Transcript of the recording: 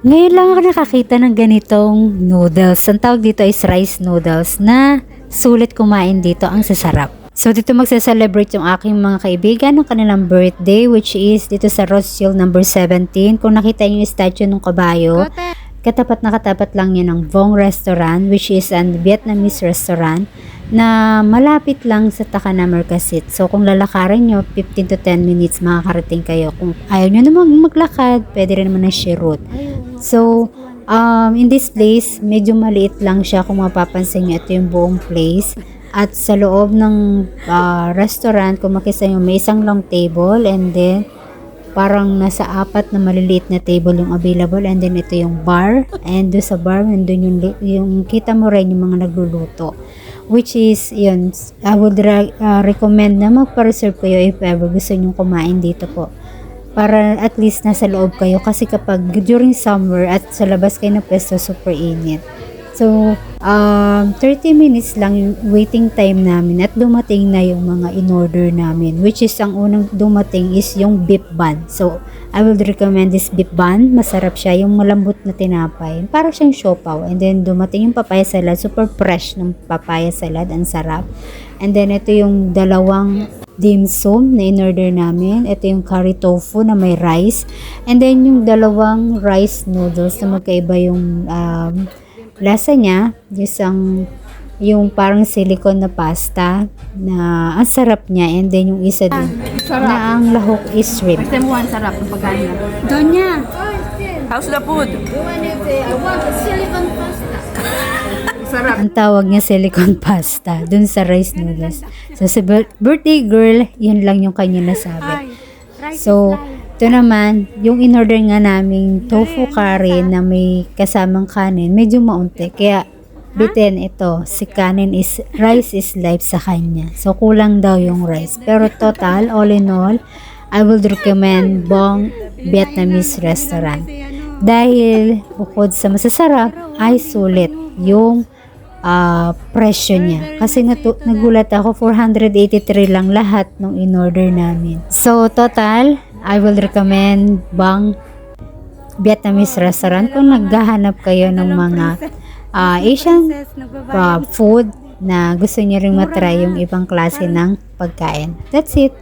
Ngayon lang ako nakakita ng ganitong noodles. Ang tawag dito is rice noodles na sulit kumain dito. Ang sasarap. So dito magsa-celebrate yung aking mga kaibigan ng kanilang birthday which is dito sa Rothschild number 17. Kung nakita niyo yung statue ng kabayo, katapat na katapat lang yan ng Vong Restaurant which is an Vietnamese restaurant na malapit lang sa Takana Marcasit. So kung lalakarin nyo, 15 to 10 minutes makakarating kayo. Kung ayaw nyo namang maglakad, pwede rin naman na share route. So, um, in this place, medyo maliit lang siya kung mapapansin nyo. Ito yung buong place. At sa loob ng ah, restaurant, kung makisa nyo, may isang long table and then parang nasa apat na maliliit na table yung available and then ito yung bar and doon sa bar nandun yung, yung kita mo rin yung mga nagluluto which is yun I would re- uh, recommend na magpa-reserve kayo if ever gusto nyo kumain dito po para at least nasa loob kayo kasi kapag during summer at sa labas kayo na pwesto super init So, um, 30 minutes lang yung waiting time namin at dumating na yung mga in-order namin. Which is, ang unang dumating is yung beef bun. So, I will recommend this beef bun. Masarap siya. Yung malambot na tinapay. Para siyang siopaw. And then, dumating yung papaya salad. Super fresh ng papaya salad. Ang sarap. And then, ito yung dalawang dim sum na in-order namin. Ito yung curry tofu na may rice. And then, yung dalawang rice noodles na magkaiba yung um, lasa niya, isang yung parang silicone na pasta na ang sarap niya and then yung isa din na ang lahok is shrimp. First time one, sarap ng pagkain na. Donya, How's the food? Sarap. ang tawag niya silicone pasta dun sa rice noodles. So sa bir- birthday girl, yun lang yung kanya nasabi. So, ito naman, yung in-order nga naming tofu curry na may kasamang kanin, medyo maunti. Kaya, bitin ito, si kanin is, rice is life sa kanya. So, kulang daw yung rice. Pero total, all in all, I would recommend Bong Vietnamese Restaurant. Dahil, bukod sa masasarap, ay sulit yung ah, presyo niya. Kasi natu- nagulat ako, 483 lang lahat ng in-order namin. So, total, I will recommend Bang Vietnamese restaurant kung naghahanap kayo ng mga ah, Asian ah, food na gusto niyo rin matry yung ibang klase ng pagkain. That's it.